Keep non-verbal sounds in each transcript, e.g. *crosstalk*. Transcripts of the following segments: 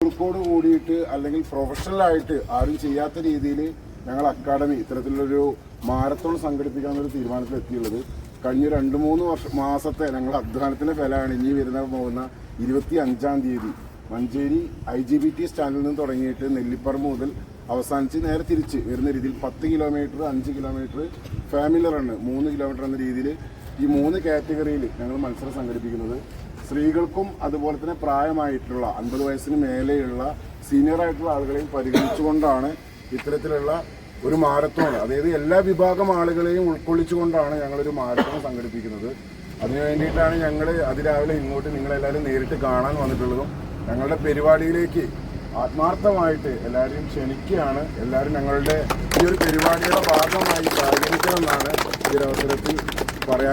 കോഴിക്കോട് കൂടിയിട്ട് അല്ലെങ്കിൽ പ്രൊഫഷണൽ ആയിട്ട് ആരും ചെയ്യാത്ത രീതിയിൽ ഞങ്ങൾ അക്കാഡമി ഇത്തരത്തിലൊരു മാരത്തോൺ സംഘടിപ്പിക്കാനൊരു തീരുമാനത്തിൽ എത്തിയുള്ളത്. കഴിഞ്ഞ രണ്ട് മൂന്ന് വർഷം മാസത്തെ ഞങ്ങൾ അധ്വാനത്തിന്റെ ഫലമാണ് ഇനി വരുന്ന പോകുന്ന ഇരുപത്തി അഞ്ചാം തീയതി Manjeri I G B T സ്റ്റാൻഡിൽ നിന്ന് തുടങ്ങിയിട്ട് നെല്ലിപ്പറ മുതൽ അവസാനിച്ച് നേരെ തിരിച്ച് വരുന്ന രീതിയിൽ പത്ത് കിലോമീറ്റർ അഞ്ച് കിലോമീറ്റർ ഫാമിലി റണ്ണ് മൂന്ന് കിലോമീറ്റർ എന്ന രീതിയിൽ ഈ മൂന്ന് കാറ്റഗറിയിൽ ഞങ്ങൾ മത്സരം സംഘടിപ്പിക്കുന്നത് സ്ത്രീകൾക്കും അതുപോലെ തന്നെ പ്രായമായിട്ടുള്ള അൻപത് വയസ്സിന് മേലെയുള്ള സീനിയർ ആയിട്ടുള്ള ആളുകളെയും പരിഗണിച്ചുകൊണ്ടാണ് ഇത്തരത്തിലുള്ള ഒരു മാരത്തോൺ അതായത് എല്ലാ വിഭാഗം ആളുകളെയും ഉൾക്കൊള്ളിച്ചുകൊണ്ടാണ് ഞങ്ങളൊരു മാരത്തോൺ സംഘടിപ്പിക്കുന്നത്. അതിനു വേണ്ടിയിട്ടാണ് ഞങ്ങൾ അതിരാവിലെ ഇങ്ങോട്ട് നിങ്ങളെല്ലാവരും നേരിട്ട് കാണാൻ വന്നിട്ടുള്ളതും ഞങ്ങളുടെ പരിപാടിയിലേക്ക് ആത്മാർത്ഥമായിട്ട് എല്ലാവരെയും ക്ഷണിക്കുകയാണ്. എല്ലാവരും ഞങ്ങളുടെ ഈ ഒരു പരിപാടിയുടെ ഭാഗമായി സഹകരിക്കണമെന്നാണ് ഈ ഒരു അവസരത്തിൽ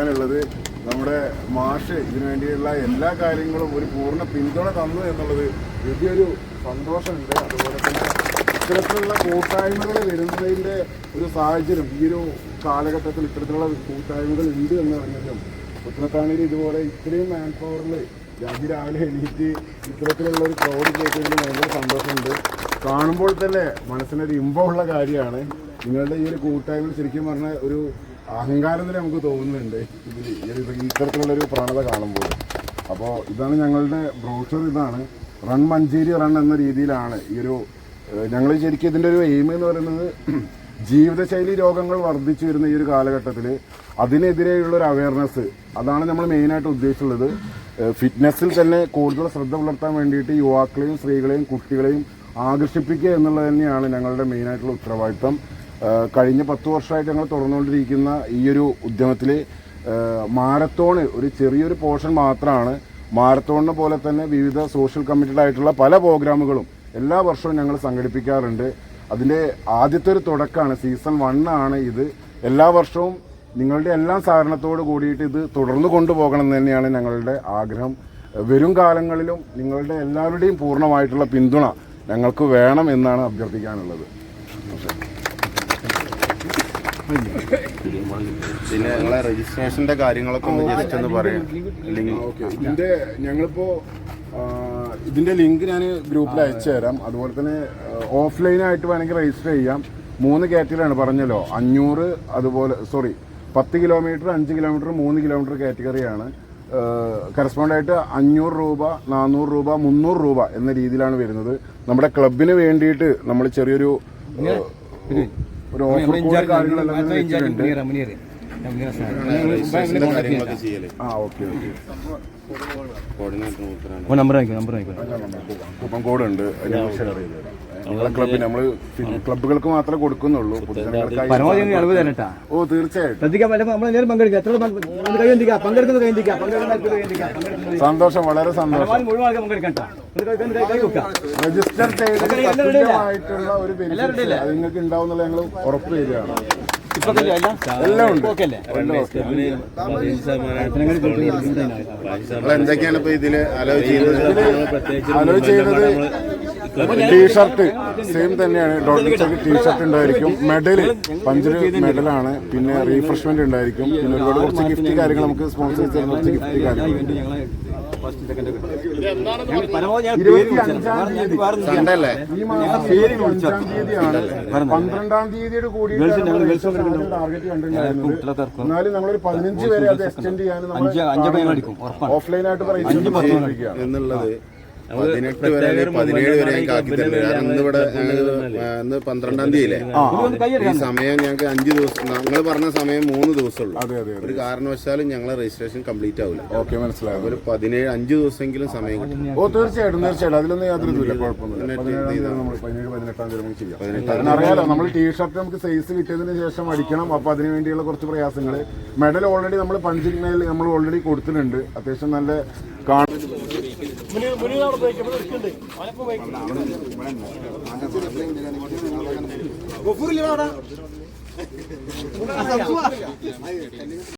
പറയാനുള്ളത് നമ്മുടെ മാഷ് ഇതിനു വേണ്ടിയുള്ള എല്ലാ കാര്യങ്ങളും ഒരു പൂർണ പിന്തുണ തന്നു എന്നുള്ളത് വലിയൊരു സന്തോഷമുണ്ട്. അതുപോലെ തന്നെ ഇത്തരത്തിലുള്ള കൂട്ടായ്മകൾ വരുന്നതിന്റെ ഒരു സാഹചര്യം ഈ ഒരു കാലഘട്ടത്തിൽ ഇത്തരത്തിലുള്ള കൂട്ടായ്മകൾ ഉണ്ട് എന്ന് പറഞ്ഞാലും ഉത്തരത്താണിയിൽ ഇതുപോലെ ഇത്രയും മാൻ പവറിൽ രാജി രാവിലെ എണീറ്റ് ഇത്തരത്തിലുള്ള ഒരു ക്രൗഡ് കേൾക്കുന്നതിന് ഭയങ്കര സന്തോഷമുണ്ട്. കാണുമ്പോൾ തന്നെ മനസ്സിനൊരു ഇമ്പമുള്ള കാര്യമാണ്. നിങ്ങളുടെ ഈ ഒരു കൂട്ടായ്മ ശരിക്കും പറഞ്ഞ ഒരു അഹങ്കാരം തന്നെ നമുക്ക് തോന്നുന്നുണ്ട്. ഇതിൽ ഈ ഒരു ഇത്തരത്തിലുള്ള ഒരു പ്രവണത കാണുമ്പോൾ. അപ്പോൾ ഇതാണ് ഞങ്ങളുടെ ബ്രോഷർ ഇതാണ് റൺ മഞ്ചേരി റൺ എന്ന രീതിയിലാണ് ഈ ഒരു ഞങ്ങൾ ശരിക്കും ഇതിന്റെ ഒരു എയിം എന്ന് പറയുന്നത് *clears throat* ജീവിതശൈലി രോഗങ്ങൾ വർദ്ധിച്ചു വരുന്ന ഈ ഒരു കാലഘട്ടത്തിൽ അതിനെതിരെയുള്ള ഒരു അവയർനെസ് അതാണ് നമ്മൾ മെയിനായിട്ട് ഉദ്ദേശിച്ചുള്ളത്. ഫിറ്റ്നസ്സിൽ തന്നെ കൂടുതൽ ശ്രദ്ധ പുലർത്താൻ വേണ്ടിയിട്ട് യുവാക്കളെയും സ്ത്രീകളെയും കുട്ടികളെയും ആകർഷിപ്പിക്കുക എന്നുള്ളത് തന്നെയാണ് ഞങ്ങളുടെ മെയിനായിട്ടുള്ള ഉത്തരവാദിത്തം. കഴിഞ്ഞ പത്ത് വർഷമായിട്ട് ഞങ്ങൾ തുറന്നുകൊണ്ടിരിക്കുന്ന ഈ ഒരു ഉദ്യമത്തിൽ മാരത്തോണ് ഒരു ചെറിയൊരു പോർഷൻ മാത്രമാണ്. മാരത്തോണിനെ പോലെ തന്നെ വിവിധ സോഷ്യൽ കമ്മിറ്റഡ് ആയിട്ടുള്ള പല പ്രോഗ്രാമുകളും എല്ലാ വർഷവും ഞങ്ങൾ സംഘടിപ്പിക്കാറുണ്ട്. അതിന്റെ ആദ്യത്തെ ഒരു തുടക്കമാണ് സീസൺ വൺ ആണ് ഇത്. എല്ലാ വർഷവും നിങ്ങളുടെ എല്ലാം സഹകരണത്തോട് കൂടിയിട്ട് ഇത് തുടർന്നു കൊണ്ടുപോകണം എന്ന് തന്നെയാണ് ഞങ്ങളുടെ ആഗ്രഹം. വരും കാലങ്ങളിലും നിങ്ങളുടെ എല്ലാവരുടെയും പൂർണമായിട്ടുള്ള പിന്തുണ ഞങ്ങൾക്ക് വേണം എന്നാണ് അഭ്യർത്ഥിക്കാനുള്ളത്. പിന്നെ നിങ്ങളെ രജിസ്ട്രേഷന്റെ കാര്യങ്ങളൊക്കെ ഒന്ന് ജസ്റ്റ് ഒന്ന് പറയാം. ഓക്കെ. ഇതിന്റെ ഞങ്ങളിപ്പോ ഇതിന്റെ ലിങ്ക് ഞാൻ ഗ്രൂപ്പിൽ അയച്ചു തരാം. അതുപോലെ തന്നെ ഓഫ്ലൈൻ ആയിട്ട് വേണമെങ്കിൽ രജിസ്റ്റർ ചെയ്യാം. മൂന്ന് കാറ്റഗറിയാണ് പറഞ്ഞല്ലോ. അഞ്ഞൂറ് അതുപോലെ സോറി പത്ത് കിലോമീറ്റർ അഞ്ച് കിലോമീറ്റർ മൂന്ന് കിലോമീറ്റർ കാറ്റഗറിയാണ് കറസ്പോണ്ട് ആയിട്ട് അഞ്ഞൂറ് രൂപ നാനൂറ് രൂപ മുന്നൂറ് രൂപ എന്ന രീതിയിലാണ് വരുന്നത്. നമ്മുടെ ക്ലബിന് വേണ്ടിയിട്ട് നമ്മൾ ചെറിയൊരു ഒരു ഓഫർ കോഡ് കാര്യങ്ങളെല്ലാം വെച്ചിട്ടുണ്ട്. ആ okay okay. Number number coupon code ഉണ്ട് അത് ഞങ്ങൾ ഷെയർ ചെയ്ത് തരാം നമ്മളെ ക്ലബ്ബ് നമ്മൾ ക്ലബുകൾക്ക് മാത്രമേ കൊടുക്കുന്നുള്ളൂ. പൊതുജനങ്ങൾക്കായി ഓ തീർച്ചയായിട്ടും. സന്തോഷം വളരെ സന്തോഷം. രജിസ്റ്റർ ചെയ്ത് ഒരു അത് നിങ്ങൾക്ക് ഉണ്ടാവുന്നുള്ള ഞങ്ങൾ ഉറപ്പ്. നിങ്ങൾ എന്തൊക്കെയാണ് ഇപ്പൊ ഇതിൽ അലോ ചെയ്തത് അലോ ചെയ്തത് ടീഷർട്ട് സെയിം തന്നെയാണ്. ഡോട്ട് ടീഷർട്ട് ഉണ്ടായിരിക്കും. മെഡൽ പഞ്ചർ മെഡലാണ് പിന്നെ റീഫ്രഷ്മെന്റ് ഉണ്ടായിരിക്കും. പിന്നെ ഒരുപാട് കുറച്ച് ഗിഫ്റ്റ് കാര്യങ്ങൾ നമുക്ക് സ്പോൺസർ ചെയ്യുന്ന കുറച്ച് ഗിഫ്റ്റ് കാര്യങ്ങൾ പന്ത്രണ്ടാം തീയതിയുടെ കൂടി ടാർഗറ്റ് എന്നാലും നമ്മളൊരു പതിനഞ്ച് പേരെ അത് എക്സ്റ്റെൻഡ് ചെയ്യാൻ ഓഫ്ലൈൻ ആയിട്ട് പറയുന്നത് എന്നുള്ളത് പതിനെട്ട് വരെ പതിനേഴ് വരെ ഞങ്ങൾക്ക് ആക്കി തരുന്നത്. കാരണം ഇന്ന് ഇവിടെ ഇന്ന് പന്ത്രണ്ടാം തീയതി ഈ സമയം ഞങ്ങൾക്ക് അഞ്ച് ദിവസം ഞങ്ങൾ പറഞ്ഞ സമയം മൂന്ന് ദിവസമുള്ളൂ. ഒരു കാരണവശാലും ഞങ്ങളെ രജിസ്ട്രേഷൻ കംപ്ലീറ്റ് ആവില്ല ഓക്കെ മനസ്സിലായി. ഒരു പതിനേഴ് അഞ്ച് ദിവസമെങ്കിലും സമയം കിട്ടും. ഓ തീർച്ചയായിട്ടും തീർച്ചയായിട്ടും. അതിലൊന്നും യാതൊരു കുഴപ്പമൊന്നുമില്ല. അറിയാലോ നമ്മൾ ടീഷർട്ട് നമുക്ക് സൈസ് കിട്ടിയതിന് ശേഷം അടിക്കണം. അപ്പൊ അതിനു വേണ്ടിയുള്ള കുറച്ച് പ്രയാസങ്ങൾ മെഡൽ ഓൾറെഡി നമ്മൾ പഞ്ചിങ് നമ്മൾ ഓൾറെഡി കൊടുത്തിട്ടുണ്ട്. അത്യാവശ്യം നല്ല കാണും